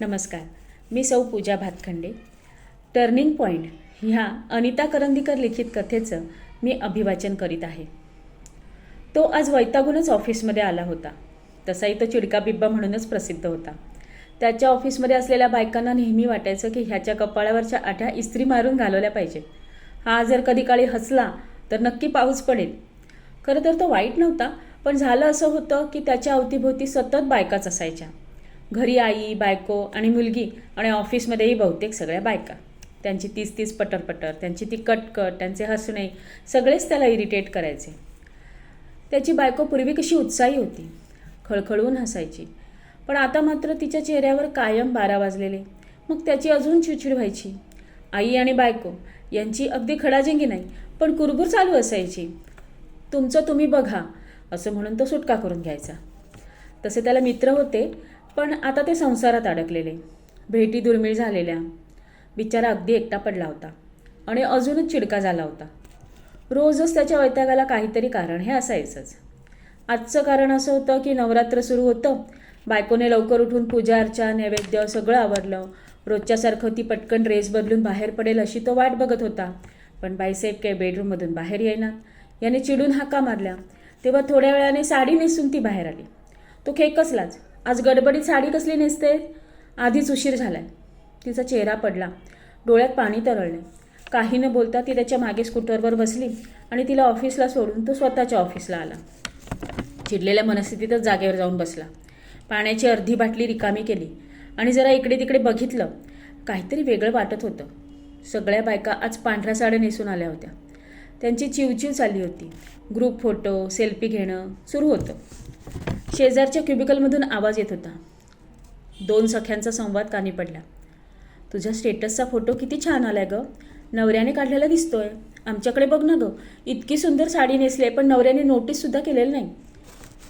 नमस्कार. मी सौ पूजा Bhatkhande. Turning point ह्या अनिता करंदीकर लिखित कथेचं मी अभिवाचन करीत आहे. तो आज वैतागूनच ऑफिसमध्ये आला होता. तसाही तो चिडका बिब्बा म्हणूनच प्रसिद्ध होता. त्याच्या ऑफिसमध्ये असलेल्या बायकांना नेहमी वाटायचं की ह्याच्या कपाळावरच्या आठ्या इस्त्री मारून घालवल्या पाहिजे. हा जर कधी काळी हसला तर नक्की पाऊस पडेल. खरं तर तो वाईट नव्हता पण झालं असं होतं की त्याच्या अवतीभोवती सतत बायकाच असायच्या. घरी आई बायको आणि मुलगी आणि ऑफिसमध्येही बहुतेक सगळ्या बायका. त्यांची तीच तीच पटरपटर त्यांची ती कटकट त्यांचे हसणे सगळेच त्याला इरिटेट करायचे. त्याची बायको पूर्वी कशी उत्साही होती खळखळून हसायची. पण आता मात्र तिच्या चेहऱ्यावर कायम बारा वाजलेले. मग त्याची अजून चिडचिड व्हायची. आई आणि बायको यांची अगदी खडाजिंगी नाही पण कुरबुर चालू असायची. तुमचं तुम्ही बघा असं म्हणून तो सुटका करून घ्यायचा. तसे त्याला मित्र होते पण आता ते संसारात अडकलेले. भेटी दुर्मिळ झालेल्या. बिचारा अगदी एकटा पडला होता. आणि अजूनच चिडका झाला होता. रोजच त्याच्या वैतागाला काहीतरी कारण हे असायचंच. आजचं कारण असं होतं की नवरात्र सुरू होतं. बायकोने लवकर उठून पूजा अर्चा नैवेद्य सगळं आवरलं. रोजच्यासारखं ती पटकन ड्रेस बदलून बाहेर पडेल अशी तो वाट बघत होता. पण बाईसाहेब काही बेडरूममधून बाहेर येईनात याने चिडून हाका मारल्या. तेव्हा थोड्या वेळाने साडी नेसून ती बाहेर आली. तो खेकसलाच. आज गडबडीत साडी कसली नेसते? आधीच उशीर झालाय. तिचा चेहरा पडला. डोळ्यात पाणी तरळले. काही न बोलता ती त्याच्यामागे स्कूटरवर बसली आणि तिला ऑफिसला सोडून तो स्वतःच्या ऑफिसला आला. चिडलेल्या मनस्थितीतच जागेवर जाऊन बसला. पाण्याची अर्धी बाटली रिकामी केली आणि जरा इकडे तिकडे बघितलं. काहीतरी वेगळं वाटत होतं. सगळ्या बायका आज पांढऱ्या साड्या नेसून आल्या होत्या. त्यांची चिवचिव चालली होती. ग्रुप फोटो सेल्फी घेणं सुरू होतं. शेजारच्या क्युबिकलमधून आवाज येत होता. दोन सख्यांचा संवाद कानी पडला. तुझ्या स्टेटसचा फोटो किती छान आलाय गं. नवऱ्याने काढलेला दिसतोय. आमच्याकडे बघ ना गं इतकी सुंदर साडी नेसली पण नवऱ्याने नोटीससुद्धा केलेलं नाही.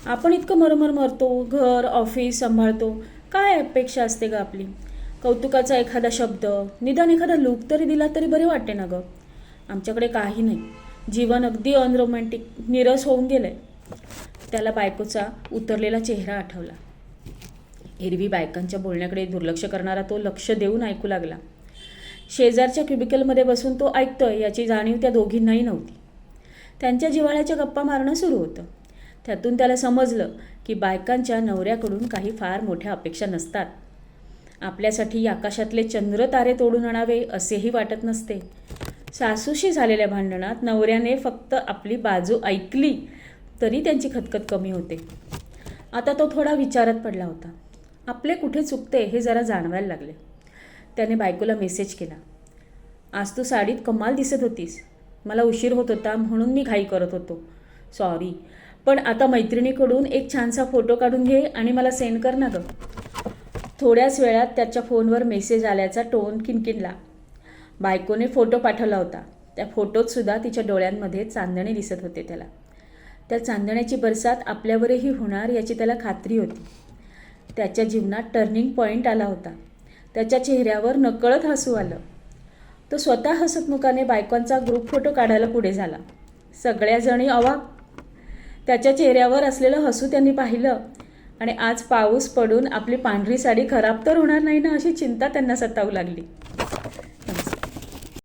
आपण इतकं मरमर मरतो घर ऑफिस सांभाळतो. काय अपेक्षा असते गं आपली? कौतुकाचा एखादा शब्द निदान एखादा लूक तरी दिला तरी बरे वाटते ना गं. आमच्याकडे काही नाही. जीवन अगदी अनरोमॅन्टिक निरस होऊन गेलं आहे त्याला बायकोचा उतरलेला चेहरा आठवला. एरवी बायकांच्या बोलण्याकडे दुर्लक्ष करणारा तो लक्ष देऊन ऐकू लागला. शेजारच्या क्युबिकलमध्ये बसून तो ऐकतोय याची जाणीव त्या दोघींनाही नव्हती. त्यांच्या जिव्हाळ्याच्या गप्पा मारणं सुरू होतं. त्यातून त्याला समजलं की बायकांच्या नवऱ्याकडून काही फार मोठ्या अपेक्षा नसतात. आपल्यासाठी आकाशातले चंद्र तारे तोडून आणावे असेही वाटत नसते. सासूशी झालेल्या भांडणात नवऱ्याने फक्त आपली बाजू ऐकली तरी त्यांची खतखत कमी होते. आता तो थोडा विचारात पडला होता. आपले कुठे चुकते हे जरा जाणवायला लागले. त्याने बायकोला मेसेज केला. आज तू साडीत कमाल दिसत होतीस. मला उशीर होत होता म्हणून मी घाई करत होतो. सॉरी पण आता मैत्रिणीकडून एक छानसा फोटो काढून घे आणि मला सेंड कर ना गं. थोड्याच वेळात त्याच्या फोनवर मेसेज आल्याचा टोन किनकिनला बायकोने फोटो पाठवला होता. त्या फोटोतसुद्धा तिच्या डोळ्यांमध्ये चांदणे दिसत होते त्याला. त्या चांदण्याची बरसात आपल्यावरही होणार याची त्याला खात्री होती. त्याच्या जीवनात टर्निंग पॉईंट आला होता. त्याच्या चेहऱ्यावर नकळत हसू आलं. तो स्वतः हसतमुखाने बायकांचा ग्रुप फोटो काढायला पुढे झाला. सगळ्याजणी अवाक त्याच्या चेहऱ्यावर असलेलं हसू त्यांनी पाहिलं आणि आज पाऊस पडून आपली पांढरी साडी खराब तर होणार नाही ना अशी चिंता त्यांना सतावू लागली.